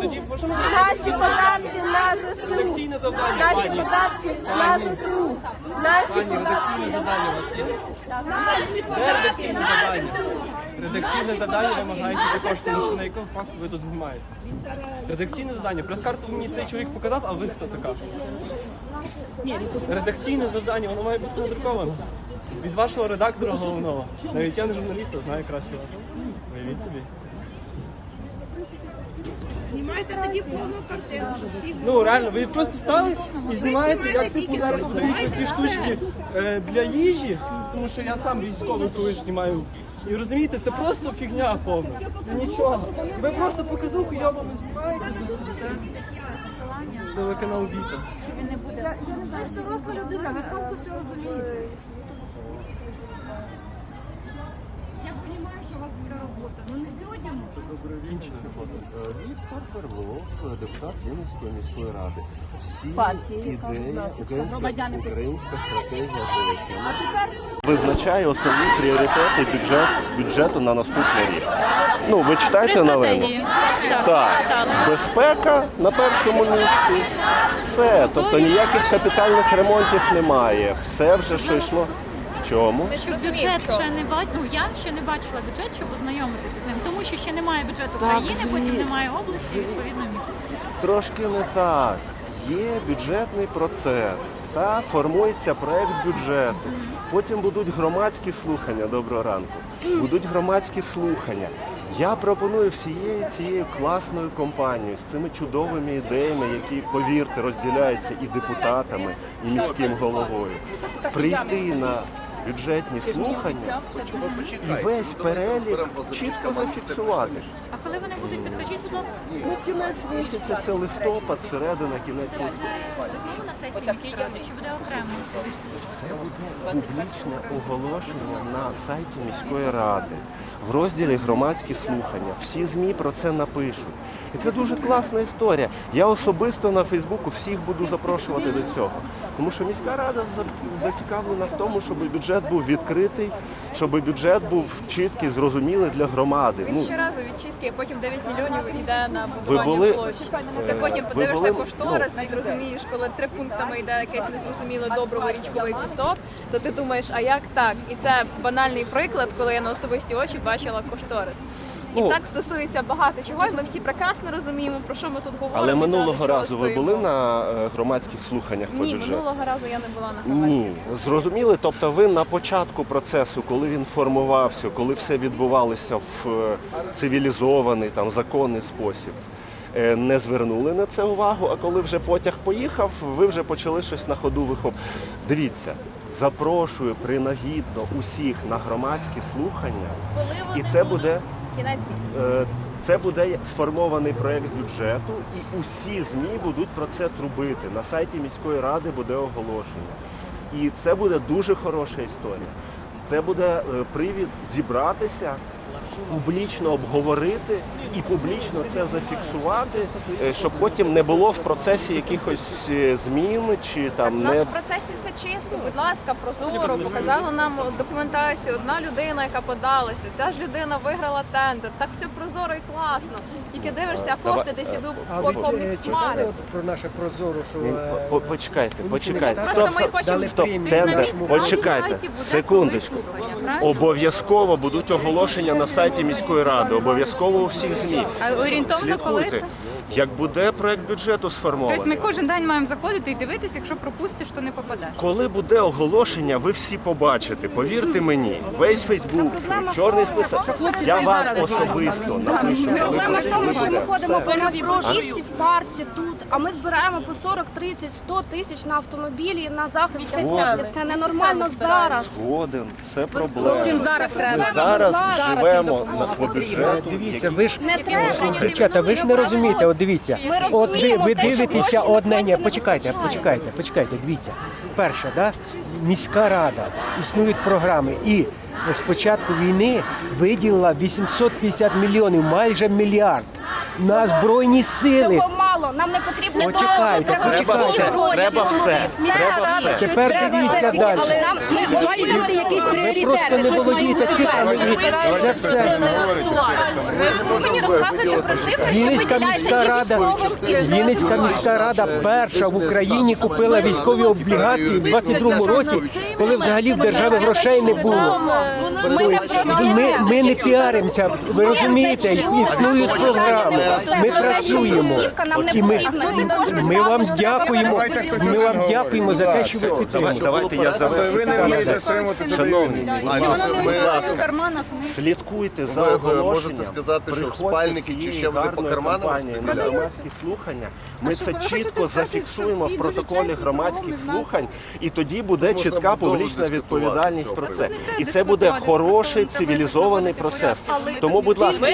тоді можемо Наші податки на ЗСУ. завдання, Наші пані. податки на Пані. ЗСУ. Наші Пані, редакційне податки завдання у вас є? Наші Де податки редакційне на завдання? ЗСУ. Редакційне завдання вимагається також, тому що на якому факту ви тут знімаєте. Редакційне завдання. Прес-карту мені цей чоловік показав, а ви хто така? Редакційне завдання, воно має бути надруковано. Від вашого редактора головного. Навіть я не журналіст, а знаю краще вас. Уявіть собі. Знімайте тоді повну картину, щоб всі Ну реально, ви просто стали і знімаєте, як типу зараз подаються ці штучки е, для їжі, тому що я сам військовий колись знімаю. І розумієте, це просто фігня повна. Нічого. Ви просто показуху йобану знімаєте. Телеканал Віта. Я не знаю, що доросла людина, ви сам це все розумієте. Розумію, що у вас така робота, ну не сьогодні робота. Віктор Перлов, депутат Вінницької міської ради. Всі Партії, яка ідеї, у нас українська, громадяни українська стратегія колишня визначає основні пріоритети бюджет, бюджету на наступний рік. Ну, ви читаєте новину? Так. Безпека на першому місці. Все. Тобто ніяких капітальних ремонтів немає. Все вже що йшло. Чому? Що бюджет ще не бачила, ну я ще не бачила бюджет, щоб ознайомитися з ним, тому що ще немає бюджету країни, потім немає області, відповідно міста. Трошки не так. Є бюджетний процес. Та формується проект бюджету. Потім будуть громадські слухання. Доброго ранку. Будуть громадські слухання. Я пропоную всією цією класною компанією з цими чудовими ідеями, які, повірте, розділяються і депутатами, і міським головою, прийти на бюджетні слухання і весь перелік чітко зафіксувати. А коли вони будуть, підкажіть, будь ласка, Ну, кінець місяця, це листопад, середина, кінець місяця. знову на сесії міської ради, чи буде окремо? Це буде публічне оголошення на сайті міської ради в розділі громадські слухання. Всі ЗМІ про це напишуть. І це дуже класна історія. Я особисто на Фейсбуку всіх буду запрошувати до цього. Тому що міська рада зацікавлена в тому, щоб бюджет був відкритий, щоб бюджет був чіткий, зрозумілий для громади. Він Ну, щоразу відчітки, потім 9 мільйонів йде на будування були- площі. е, Ти потім ви подивишся були- кошторис ну. і розумієш, коли три пунктами йде якесь незрозуміле добриво річковий пісок, то ти думаєш, а як так? І це банальний приклад, коли я на особисті очі бачила кошторис. І Ну. так стосується багато чого, і ми всі прекрасно розуміємо, про що ми тут говоримо. але і минулого разу ви були на е, громадських слуханнях по Ні, бюджету? минулого разу я не була на Ні, громадській. зрозуміли. Тобто ви на початку процесу, коли він формувався, коли все відбувалося в е, цивілізований там законний спосіб, е, не звернули на це увагу. А коли вже потяг поїхав, ви вже почали щось на ходу вихоп. Дивіться, запрошую принагідно усіх на громадські слухання, і це буде. Кінець місяця. Е, Це буде сформований проект бюджету, і усі ЗМІ будуть про це трубити. На сайті міської ради буде оголошення. І це буде дуже хороша історія. Це буде е, привід зібратися, публічно обговорити і публічно це зафіксувати, е, щоб потім не було в процесі якихось е, змін чи Так, там у нас не в процесі все чисто, будь ласка, прозоро. Показала нам документацію одна людина, яка подалася. Ця ж людина виграла тендер. Так все прозоро і класно. Тільки дивишся, а кошти десь ідуть по е, читали хмари. от про наше прозоро, що по- почекайте, почекайте. Просто ми хочемо тендер, почекайте, секундочку. Обов'язково будуть оголошення на сайті міської ради, обов'язково у всіх ЗМІ. А орієнтовно коли це? Як буде проект бюджету сформований, Тобто ми кожен день маємо заходити і дивитися, якщо пропустиш, то не попадеш. коли буде оголошення, ви всі побачите. Повірте мені, весь Фейсбук, чорний список. Я вам особисто напишу. Проблема в тому, що ми ходимо по новій бруківці в парці тут, а ми збираємо по 40, 30, 100 тисяч на автомобілі на захист хлопців. Це ненормально зараз. Згоден, це проблема. Хлопцям зараз треба. Ми зараз Зараз живемо на по бюджету. Дивіться, ви ж Не треба. дівчата, ви ж не розумієте. Дивіться, Ми от ви, розуміємо ви те, що дивитеся грошей на одне. Ні, не почекайте, вистачає. почекайте, почекайте. Дивіться, перше, да, міська рада існують програми і. З початку війни виділила 850 мільйонів, майже мільярд на збройні сили. Цього мало. Нам не потрібно Почекайте, Треба почекайте. Треба все, треба все. Тепер дивіться далі. але нам ми маємо якісь Ви просто не володієте цифрами. і Це все. Ви мені розказуєте про цифри, що Вінницька виділяєте міська і рада, військовим, і Вінницька міська рада перша в Україні купила військові облігації в 22-му році, коли взагалі в держави грошей не було. Ми не про це. Ми, ми не піаримося, ви розумієте, існують програми. Ми працюємо. І ми, ми вам дякуємо. Ми вам дякуємо за те, що ви підтримуєте. Давайте я завершу. Шановні, будь ласка, слідкуйте за Ви, оголошенням. можете сказати, що Приходьте спальники чи ще вони по гарною карманам компанією на громадські слухання. Ми це чітко зафіксуємо в протоколі громадських слухань, і тоді буде Можна чітка довго публічна дискутувати відповідальність про це. І це буде хороший цивілізований процес. Тому, будь ласка,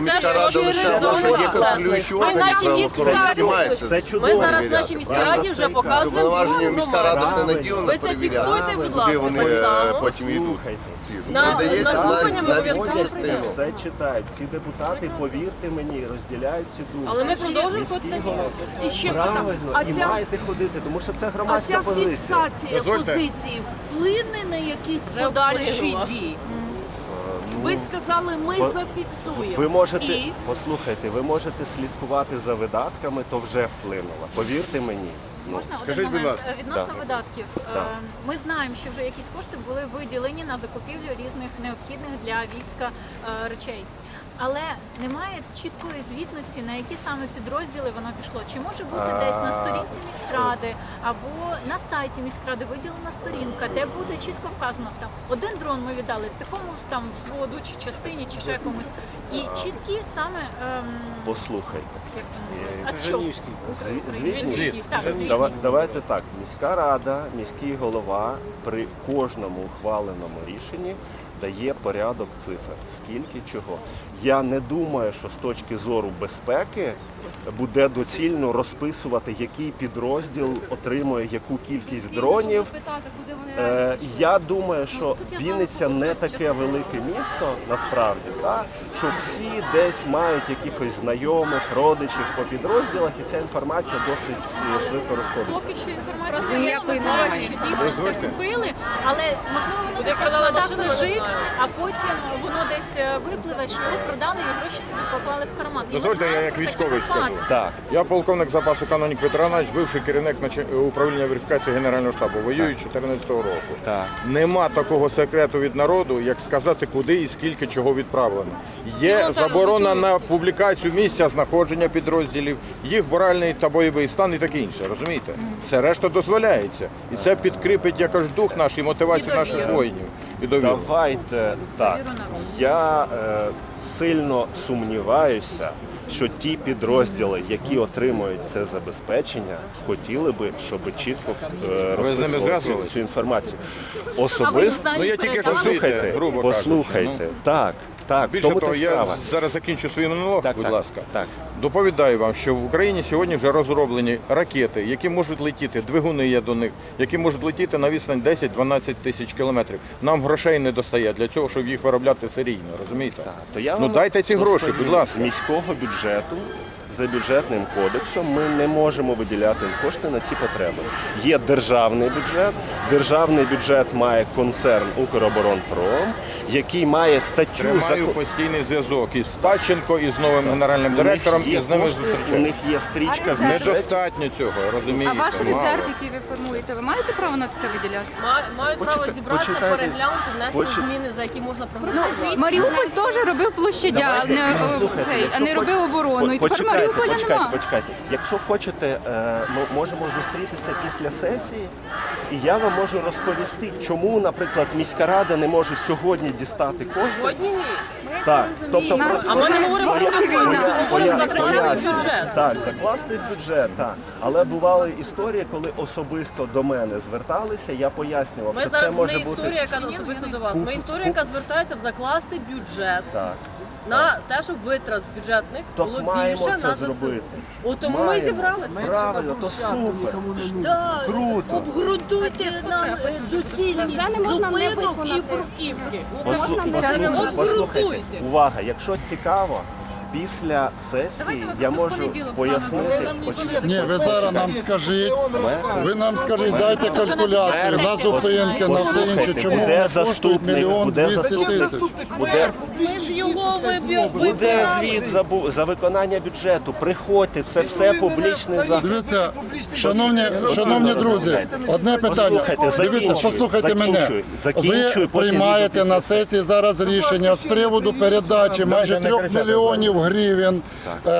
міська рада лише може є контролюючі органи правоохоронні приймаються. це чудово. Ми зараз в нашій міській раді вже показуємо Повноваження свою міська рада ж не громаду. наділена Ви це перевіряти, фіксуйте, будь куди ласка, вони так е, само. потім йдуть. Ці На- на на, слухання ми обов'язково військову частину. Все читають. Всі депутати, повірте мені, розділяють ці думки. Але ми продовжуємо ходити. І ще Правильно, а і ця, маєте ходити, тому що це а громадська ця позиція. фіксація позиції вплине на якісь подальші вплинула. дії. Ви сказали, ми По- зафіксуємо. Ви можете І послухайте, ви можете слідкувати за видатками, то вже вплинуло. Повірте мені. Ну Можна Скажіть, один будь момент ласка. Е, відносно Так. видатків. Е, Так. Ми знаємо, що вже якісь кошти були виділені на закупівлю різних необхідних для війська е, речей. Але немає чіткої звітності, на які саме підрозділи воно пішло. Чи може бути десь на сторінці міськради або на сайті міськради виділена сторінка, де буде чітко вказано там один дрон ми віддали такому там взводу чи частині, чи ще комусь. І чіткі саме ем, послухайте. як це називається? Отчет. Зві- звітність. Звітність, так, звітність. Дава- Давайте так. Міська рада, міський голова при кожному ухваленому рішенні дає порядок цифр. Скільки чого. Я не думаю, що з точки зору безпеки буде доцільно розписувати, який підрозділ отримує яку кількість дронів. Е, я думаю, що Вінниця не таке велике місто насправді, та, що всі десь мають якихось знайомих, родичів по підрозділах, і ця інформація досить е, швидко розходиться. Поки що не ніякої знаю, що дійсно це купили, але можливо вони лежить, знаємо. а потім воно десь е, випливе, що ви продали і гроші собі поклали в карман. І ми Дозвольте, я знаємо як про такі військовий скажу. випадки. Так, Я полковник запасу канонік Петрович, бивший керівник наче- управління верифікації Генерального штабу, воюю з 2014 року. так. Нема такого секрету від народу, як сказати, куди і скільки чого відправлено. Є заборона на публікацію місця знаходження підрозділів, їх моральний та бойовий стан і таке інше. Розумієте? Все решта дозволяється. І це підкріпить якось дух наш і мотивацію наших воїнів. І довіру. Давайте так. Я е, сильно сумніваюся, що ті підрозділи, які отримують це забезпечення, хотіли би, щоб чітко е, з ними розписували цю, зв'язувались? цю інформацію. Особисто Ну, я тільки що? Послухайте, послухайте, грубо кажучи, ну. Так, так, Більше того, я справа. зараз закінчу свій монолог, Так, будь так, ласка. так. Доповідаю вам, що в Україні сьогодні вже розроблені ракети, які можуть летіти, двигуни є до них, які можуть летіти на відстань 10-12 тисяч кілометрів. Нам грошей не достає для цього, щоб їх виробляти серійно, розумієте? Так, то я ну дайте ці гроші, будь ласка. З міського бюджету за бюджетним кодексом ми не можемо виділяти кошти на ці потреби. Є державний бюджет. Державний бюджет має концерн Укроборонпром, який має статтю Тримаю закон- постійний зв'язок із Спадченко, і з новим генеральним директором, і з ними кошти, у них є стрічка в. Недостатньо цього, розумієте? А ваш мало. резерв, який ви формуєте, ви маєте право на таке виділяти? Ма- Мають право зібратися, почитайте. переглянути, внести зміни, за які можна Ну, проголосувати. Маріуполь теж робив площадя, а не, робив оборону. І тепер Маріуполя почекайте, нема. почекайте. Якщо хочете, е, ми можемо зустрітися після сесії, і я вам можу розповісти, чому, наприклад, міська рада не може сьогодні дістати кошти. Сьогодні ні. Так, тобто Нас просто- А ми не говоримо про війна. Поя- поя- закласти бюджет. Так, закласти бюджет, так. Але бували історії, коли особисто до мене зверталися, я пояснював, Ми що це зараз може не бути. історія, яка особисто до вас. Ми історія, яка звертається в закласти бюджет Так. На те, щоб витрат з бюджетних Так було маємо більше це на ЗСУ. зробити. От тому ми і Маємо. зібралися. Правильно, то супер. Да, Круто. Обґрунтуйте нам е, доцільність Вже не можна не зупинок і виконати. бруківки. Послу- послухайте, От послухайте. Увага, якщо цікаво, після сесії я можу пояснити. Ні, ви зараз нам скажіть, ви нам скажіть, дайте калькуляцію на зупинки, на все інше, чому Буде вони коштують заступник, мільйон двісті тисяч. Буде, буде звіт за, за виконання бюджету. Приходьте, це все публічний захід. Дивіться, шановні, шановні друзі, одне питання. Дивіться, послухайте мене. Ви приймаєте на сесії зараз рішення з приводу передачі майже трьох мільйонів гривень е,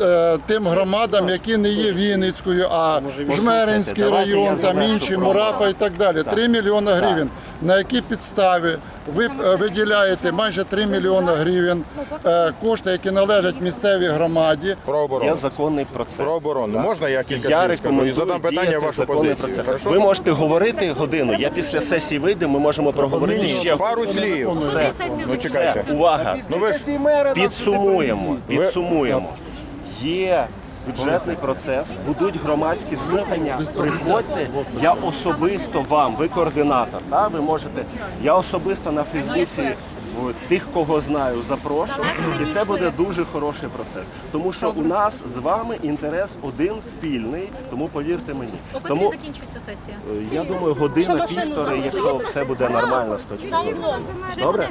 е, тим громадам, які не є Вінницькою, а Жмеринський район, там інші, Мурапа і так далі. Три мільйони гривень. На якій підставі ви е, виділяєте майже 3 мільйони гривень е, кошти, які належать місцевій громаді, Про оборону. законний процес. Про оборону. Можна я кілька Я слів скажу і задам питання вашу позицію? процес. Хорошо? Ви можете говорити годину. Я після сесії вийду, ми можемо проговорити Ні, ще пару слів. Все. Ну чекайте. Все, увага. Ну ви ж Підсумуємо. Підсумуємо. Є бюджетний процес, будуть громадські слухання. Приходьте, я особисто вам, ви координатор. Та? Ви можете, я особисто на Фейсбуці тих, кого знаю, запрошую. І це буде дуже хороший процес. Тому що у нас з вами інтерес один спільний, тому повірте мені. Тому закінчується сесія? е, я думаю, година півтори, якщо все буде нормально зору. Добре?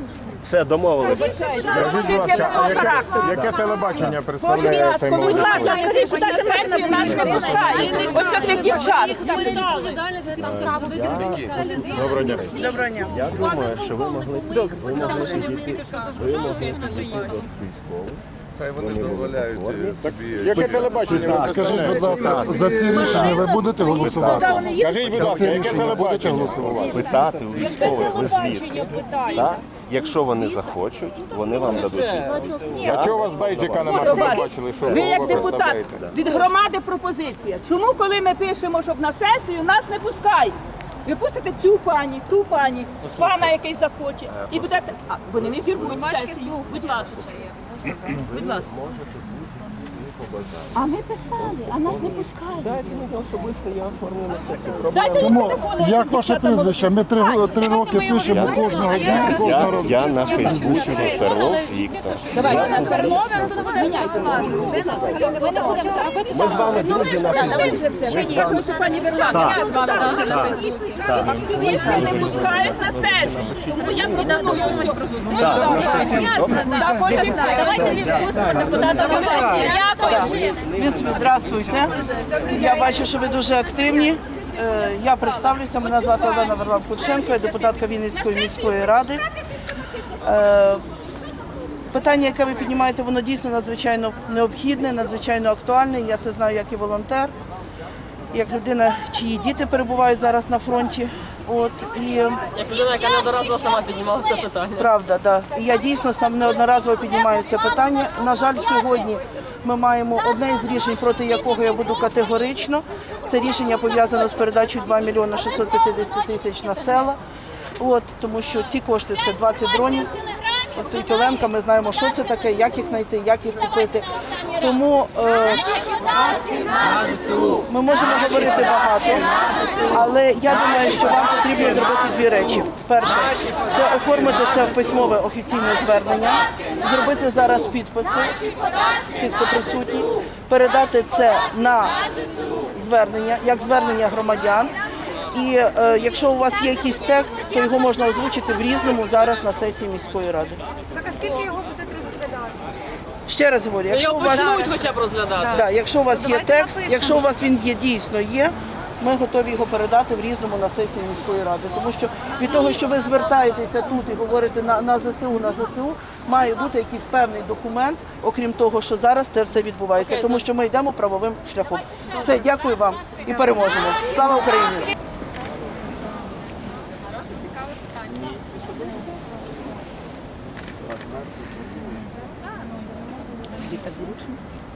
Все, домовилися. скажіть, будь ласка, а яке, яке телебачення представляє цей молодий чоловік? скажіть, куди це сесію нас не пускає? Ось цих дівчат. Доброго дня. Я думаю, що ви могли ви могли Хай вони дозволяють собі. Яке телебачення Скажіть, будь ласка, за ці рішення ви будете голосувати? Скажіть, будь ласка, яке телебачення? Питати у військових, ви звідки? Якщо вони захочуть, вони вам дадуть. А чого у вас бейджика нема, щоб ви бачили, що Ви як депутат від громади пропозиція. Чому, коли ми пишемо, щоб на сесію нас не пускають? Ви пустите цю пані, ту пані, пана, який захоче, і будете. А вони не зірвуть сесію. Будь ласка. Будь ласка. А ми писали, а нас не пускають. Дайте мені особисто, я оформлю на сесію. Дайте їм Тому телефони. як ваше прізвище? Ми три, три роки пишемо кожного дня, кожного Я, разу. я на Фейсбуці Перлов Віктор. Ми з вами друзі на Фейсбуці. Ми з вами. Пані Верлана, Так. я з вами активісти не пускають на сесію. Тому я пропоную ось Так, Анастасія, добре? Так, ось, давайте відпустимо депутата Верлана. Здравствуйте. Я бачу, що ви дуже активні. Е, Я представлюся, мене звати Олена Варлам Фуршенко, я депутатка Вінницької міської ради. Е, Питання, яке ви піднімаєте, воно дійсно надзвичайно необхідне, надзвичайно актуальне. Я це знаю як і волонтер, як людина, чиї діти перебувають зараз на фронті. От і Як людина, яка неодноразово сама піднімала це питання. Правда, да. І я дійсно сам неодноразово піднімаю це питання. На жаль, сьогодні ми маємо одне із рішень, проти якого я буду категорично. Це рішення пов'язане з передачею 2 мільйони 650 тисяч на села. От, тому що ці кошти це 20 дронів. Ось Оленка, ми знаємо, що це таке, як їх знайти, як їх купити. Тому е, ми можемо говорити багато, але я думаю, що вам потрібно зробити дві речі. Перше, це оформити це в письмове офіційне звернення, зробити зараз підписи тих, хто присутній, передати це на звернення, як звернення громадян. І е, якщо у вас є якийсь текст, то його можна озвучити в різному зараз на сесії міської ради. Так а скільки його будуть розглядати? Ще раз говорю, якщо Його у вас почнуть хоча б розглядати. Да, якщо у вас є текст, якщо у вас він є дійсно є, ми готові його передати в різному на сесії міської ради. Тому що від того, що ви звертаєтеся тут і говорите на, на ЗСУ, на ЗСУ, має бути якийсь певний документ, окрім того, що зараз це все відбувається, тому що ми йдемо правовим шляхом. Все, дякую вам і переможемо. Слава Україні!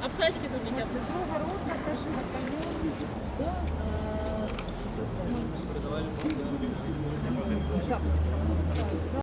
Аптечки тут які.